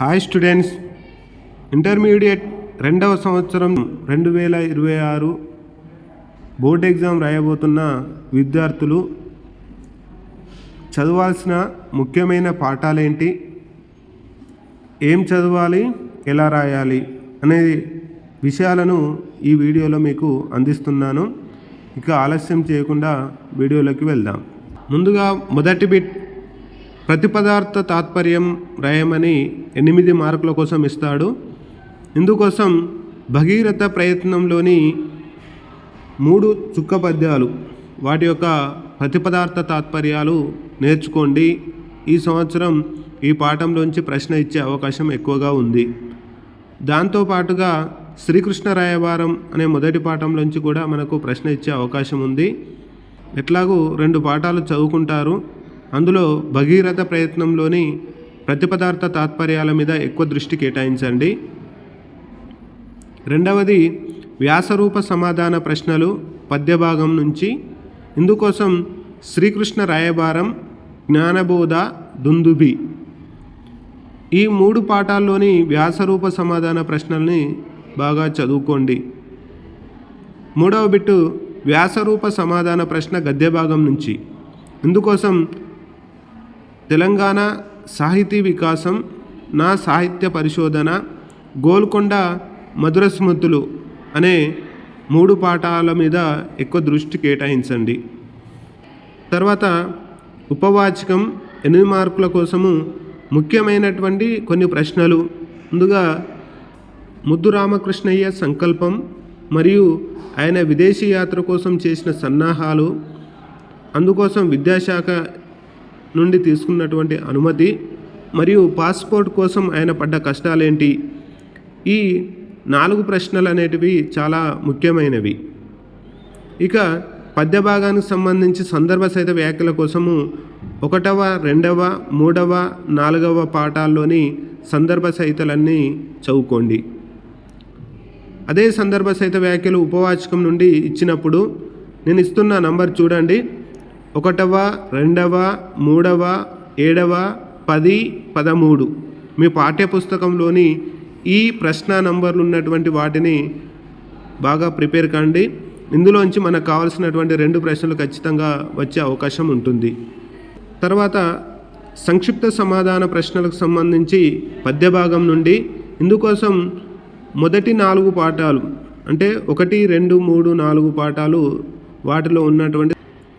Hi students intermediate రెండవ సంవత్సరం రెండు వేల ఇరవై ఆరు బోర్డ్ ఎగ్జామ్ రాయబోతున్న విద్యార్థులు చదవాల్సిన ముఖ్యమైన పాఠాలేంటి ఏం చదవాలి? ఎలా రాయాలి? అనే విషయాలను ఈ వీడియోలో మీకు అందిస్తున్నాను. ఇక ఆలస్యం చేయకుండా వీడియోలోకి వెళ్దాం. ముందుగా మొదటి బిట్ ప్రతిపదార్థ తాత్పర్యం రాయమని ఎనిమిది మార్కుల కోసం ఇస్తాడు. ఇందుకోసం భగీరథ ప్రయత్నంలోని మూడు చుక్క పద్యాలు వాటి యొక్క ప్రతిపదార్థ తాత్పర్యాలు నేర్చుకోండి. ఈ సంవత్సరం ఈ పాఠంలోంచి ప్రశ్న ఇచ్చే అవకాశం ఎక్కువగా ఉంది. దాంతోపాటుగా శ్రీకృష్ణ రాయవారం అనే మొదటి పాఠంలోంచి కూడా మనకు ప్రశ్న ఇచ్చే అవకాశం ఉంది. ఎట్లాగూ రెండు పాఠాలు చదువుకుంటారు. అందులో భగీరథ ప్రయత్నంలోని ప్రతిపదార్థ తాత్పర్యాల మీద ఎక్కువ దృష్టి కేటాయించండి. రెండవది వ్యాసరూప సమాధాన ప్రశ్నలు పద్యభాగం నుంచి ఇందుకోసం శ్రీకృష్ణ రాయబారం జ్ఞానబోధ దుందుబి ఈ మూడు పాఠాల్లోని వ్యాసరూప సమాధాన ప్రశ్నల్ని బాగా చదువుకోండి. మూడవ బిట్టు వ్యాసరూప సమాధాన ప్రశ్న గద్య భాగం నుంచి. ఇందుకోసం తెలంగాణ సాహితీ వికాసం నా సాహిత్య పరిశోధన గోల్కొండ మధుర స్మృతులు అనే మూడు పాఠాల మీద ఎక్కువ దృష్టి కేటాయించండి. తర్వాత ఉపవాచకం ఎనిమిది మార్కుల కోసము ముఖ్యమైనటువంటి కొన్ని ప్రశ్నలు. ముందుగా ముద్దు రామకృష్ణయ్య సంకల్పం మరియు ఆయన విదేశీ యాత్ర కోసం చేసిన సన్నాహాలు. అందుకోసం విద్యాశాఖ నుండి తీసుకున్నటువంటి అనుమతి మరియు పాస్పోర్ట్ కోసం ఆయన పడ్డ కష్టాలేంటి? ఈ నాలుగు ప్రశ్నలు అనేటివి చాలా ముఖ్యమైనవి. ఇక పద్య భాగానికి సంబంధించి సందర్భ సహిత వ్యాఖ్యల కోసము ఒకటవ రెండవ మూడవ నాలుగవ పాఠాల్లోని సందర్భ సహితలన్నీ చదువుకోండి. అదే సందర్భ సహిత వ్యాఖ్యలు ఉపవాచకం నుండి ఇచ్చినప్పుడు నేను ఇస్తున్న నంబర్ చూడండి. ఒకటవ రెండవ మూడవ ఏడవ పది పదమూడు. మీ పాఠ్యపుస్తకంలోని ఈ ప్రశ్న నంబర్లు ఉన్నటువంటి వాటిని బాగా ప్రిపేర్ కండి. ఇందులోంచి మనకు కావాల్సినటువంటి రెండు ప్రశ్నలు ఖచ్చితంగా వచ్చే అవకాశం ఉంటుంది. తర్వాత సంక్షిప్త సమాధాన ప్రశ్నలకు సంబంధించి పద్య భాగం నుండి ఇందుకోసం మొదటి నాలుగు పాఠాలు అంటే ఒకటి రెండు మూడు నాలుగు పాఠాలు వాటిలో ఉన్నటువంటి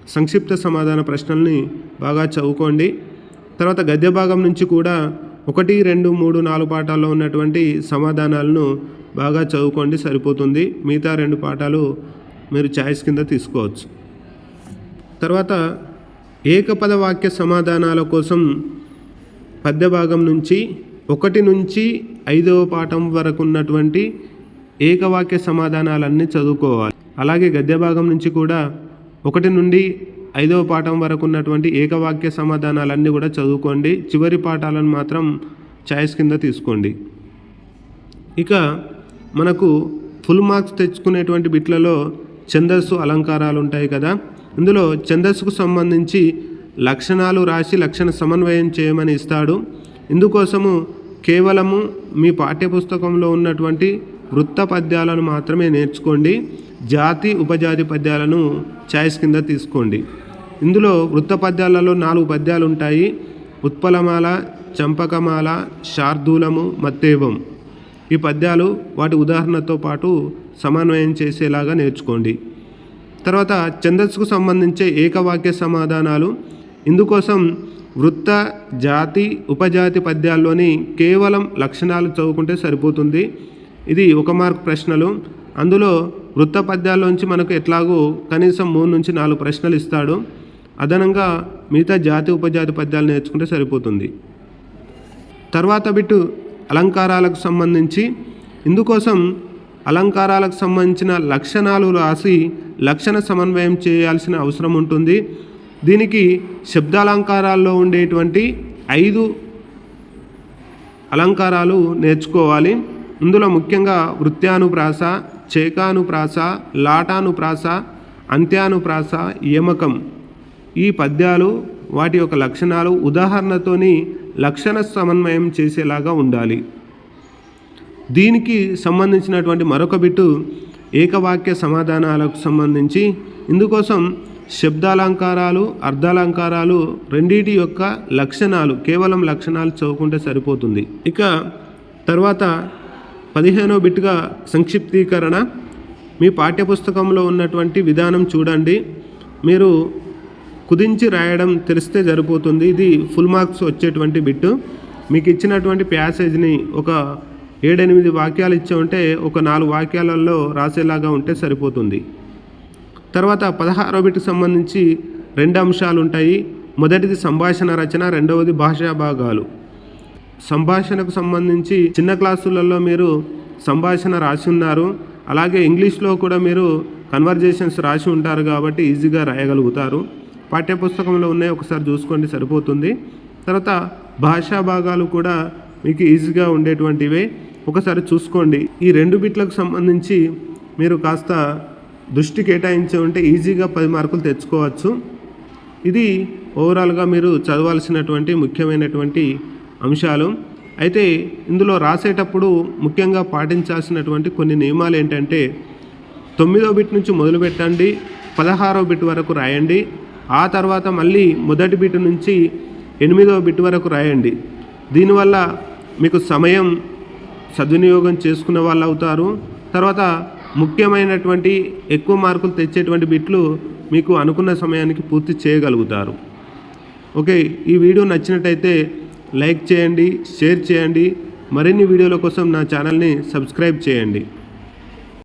సంక్షిప్త సమాధాన ప్రశ్నల్ని బాగా చదువుకోండి. తర్వాత గద్య భాగం నుంచి కూడా ఒకటి రెండు మూడు నాలుగు పాఠాల్లో ఉన్నటువంటి సమాధానాలను బాగా చదువుకోండి సరిపోతుంది. మిగతా రెండు పాఠాలు మీరు ఛాయిస్ కింద తీసుకోవచ్చు. తర్వాత ఏకపద వాక్య సమాధానాల కోసం పద్య భాగం నుంచి ఒకటి నుంచి ఐదవ పాఠం వరకు ఉన్నటువంటి ఏకవాక్య సమాధానాలన్నీ చదువుకోవాలి. అలాగే గద్య భాగం నుంచి కూడా ఒకటి నుండి ఐదవ పాఠం వరకు ఉన్నటువంటి ఏకవాక్య సమాధానాలన్నీ కూడా చదువుకోండి. చివరి పాఠాలను మాత్రం ఛాయిస్ కింద తీసుకోండి. ఇక మనకు ఫుల్ మార్క్స్ తెచ్చుకునేటువంటి బిట్లలో ఛందస్సు అలంకారాలు ఉంటాయి కదా. ఇందులో ఛందస్సుకు సంబంధించి లక్షణాలు రాసి లక్షణ సమన్వయం చేయమని ఇస్తాడు. ఇందుకోసము కేవలము మీ పాఠ్యపుస్తకంలో ఉన్నటువంటి వృత్త పద్యాలను మాత్రమే నేర్చుకోండి. జాతి ఉపజాతి పద్యాలను ఛాయిస్ కింద తీసుకోండి. ఇందులో వృత్త పద్యాలలో నాలుగు పద్యాలు ఉంటాయి. ఉత్పలమాల చంపకమాల శార్దూలము మత్తేవం. ఈ పద్యాలు వాటి ఉదాహరణతో పాటు సమన్వయం చేసేలాగా నేర్చుకోండి. తర్వాత ఛందస్సుకు సంబంధించే ఏకవాక్య సమాధానాలు. ఇందుకోసం వృత్త జాతి ఉపజాతి పద్యాల్లోని కేవలం లక్షణాలు చదువుకుంటే సరిపోతుంది. ఇది ఒక మార్క్ ప్రశ్నలు. అందులో వృత్త పద్యాల్లోంచి మనకు ఎట్లాగో కనీసం మూడు నుంచి నాలుగు ప్రశ్నలు ఇస్తాడు. అదనంగా మిగతా జాతి ఉపజాతి పద్యాలు నేర్చుకుంటే సరిపోతుంది. తర్వాత బిట్టు అలంకారాలకు సంబంధించి. ఇందుకోసం అలంకారాలకు సంబంధించిన లక్షణాలు రాసి లక్షణ సమన్వయం చేయాల్సిన అవసరం ఉంటుంది. దీనికి శబ్దాలంకారాల్లో ఉండేటువంటి ఐదు అలంకారాలు నేర్చుకోవాలి. ఇందులో ముఖ్యంగా వృత్యానుప్రాస చేకానుప్రాస లాటానుప్రాస అంత్యానుప్రాస యమకం. ఈ పద్యాలు వాటి యొక్క లక్షణాలు ఉదాహరణతోని లక్షణ సమన్వయం చేసేలాగా ఉండాలి. దీనికి సంబంధించినటువంటి మరొక బిట్టు ఏకవాక్య సమాధానాలకు సంబంధించి ఇందుకోసం శబ్దాలంకారాలు అర్ధాలంకారాలు రెండింటి యొక్క లక్షణాలు కేవలం లక్షణాలు చదువుకుంటే సరిపోతుంది. ఇక తర్వాత పదిహేనో బిట్గా సంక్షిప్తీకరణ. మీ పాఠ్యపుస్తకంలో ఉన్నటువంటి విధానం చూడండి. మీరు కుదించి రాయడం తెలిస్తే సరిపోతుంది. ఇది ఫుల్ మార్క్స్ వచ్చేటువంటి బిట్టు మీకు ఇచ్చినటువంటి ప్యాసేజ్ని ఒక ఏడెనిమిది వాక్యాలు ఇచ్చి ఉంటే ఒక నాలుగు వాక్యాలలో రాసేలాగా ఉంటే సరిపోతుంది. తర్వాత పదహారో బిట్కి సంబంధించి రెండు అంశాలు ఉంటాయి మొదటిది సంభాషణ రచన రెండవది భాషా భాగాలు. సంభాషణకు సంబంధించి చిన్న క్లాసులలో మీరు సంభాషణ రాసి ఉన్నారు. అలాగే ఇంగ్లీష్లో కూడా మీరు కన్వర్జేషన్స్ రాసి ఉంటారు కాబట్టి ఈజీగా రాయగలుగుతారు. పాఠ్యపుస్తకంలో ఉన్నాయి ఒకసారి చూసుకోండి సరిపోతుంది. తర్వాత భాషా భాగాలు కూడా మీకు ఈజీగా ఉండేటువంటివే. ఒకసారి చూసుకోండి. ఈ రెండు బిట్లకు సంబంధించి మీరు కాస్త దృష్టి కేటాయించి ఉంటే ఈజీగా పది మార్కులు తెచ్చుకోవచ్చు. ఇది ఓవరాల్గా మీరు చదవాల్సినటువంటి ముఖ్యమైనటువంటి అంశాలు. అయితే ఇందులో రాసేటప్పుడు ముఖ్యంగా పాటించాల్సినటువంటి కొన్ని నియమాలు ఏంటంటే తొమ్మిదో బిట్ నుంచి మొదలు పెట్టండి పదహారో బిట్ వరకు రాయండి ఆ తర్వాత మళ్ళీ మొదటి బిట్ నుంచి ఎనిమిదో బిట్ వరకు రాయండి. దీనివల్ల మీకు సమయం సద్వినియోగం చేసుకునే వాళ్ళు అవుతారు. తర్వాత ముఖ్యమైనటువంటి ఎక్కువ మార్కులు తెచ్చేటువంటి బిట్లు మీకు అనుకున్న సమయానికి పూర్తి చేయగలుగుతారు. ఓకే ఈ వీడియో నచ్చినట్టయితే లైక్ చేయండి షేర్ చేయండి. మరిన్ని వీడియోల కోసం నా ఛానల్ని సబ్స్క్రైబ్ చేయండి.